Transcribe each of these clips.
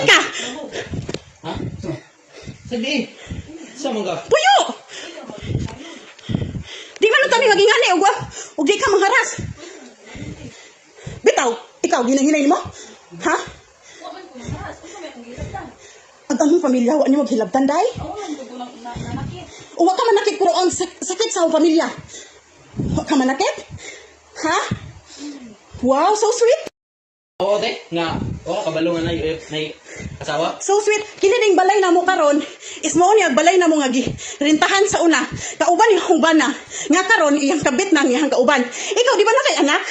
Lalit ka! Ha? Sige. Sa mga. Puyo! Di man lang kami maging ani, ug ug di ka mangharas. Bitaw, ikaw ginahinay mo? Ha? Ang among pamilya, wa niyo maghilabtan, day? Wa ka manakit, pero ang sak- sakit sa pamilya. Wa ka manakit? Ha? Wow, so sweet. Oo, te. Nga. Oo, kabalungan na yung na yung asawa. So sweet. Kini ning balay na mo karon is mao ni ang balay na mo nga gi rintahan sa una. Kauban ni akong bana. Nga karon iyang kabit nang iyang kauban. Ikaw di ba na kay anak?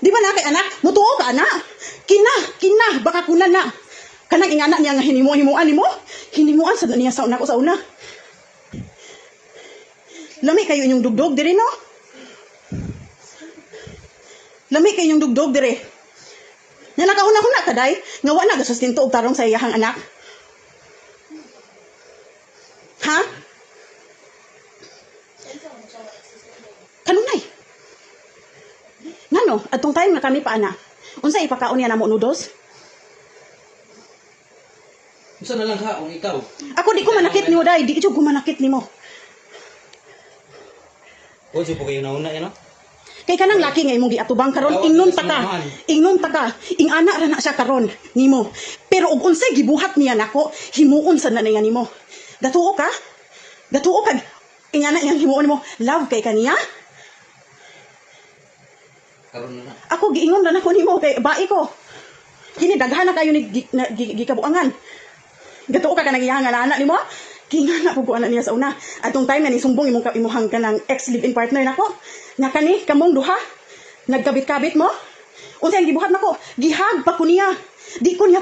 Di ba na kay anak? Mutuo ka anak. Kina, kina, baka kuna na. Kanang ingana niya nga hinimuan nimo? Hinimuan sa niya sa una ko sa una. Lami kayo inyong dugdog diri no? Lami kayo inyong dugdog diri. Nga nakahuna-huna ka, day. Nga wala na gasustinto og tarong sa iyahang anak. Ha? Kanunay. Ngano, atong time nga kami pa ana. Unsa ipakaon niya namo noodles? Gusto na lang ha, kung ikaw. Ako di ko manakit nimo day, di ko manakit nimo. O, siya po kayo nauna yan, no? Kay kanang laki nga imong giatubang karon ingnon ta ka. Ingnon ta ka. Ing ana ra na siya karon nimo. Pero ug unsay gibuhat niya nako, himuon sa na niya nimo. Gatuo ka? Gatuo ka? Ingana niyang himuon nimo, love kay kaniya? Karoon na. Ako giingon na nako nimo kay bai ko. Kini daghan na kayo ni gi- na- gi- gikabuangan. Gatuo ka kanang iyang anak nimo? Kinga na po anak niya sa una. Atong time na ni sumbong imong ka- imuhang kanang ex live-in partner nako. Nga kani kamong duha nagkabit-kabit mo? Unsa ang gibuhat nako? Gihag pa ko niya. Di ko niya.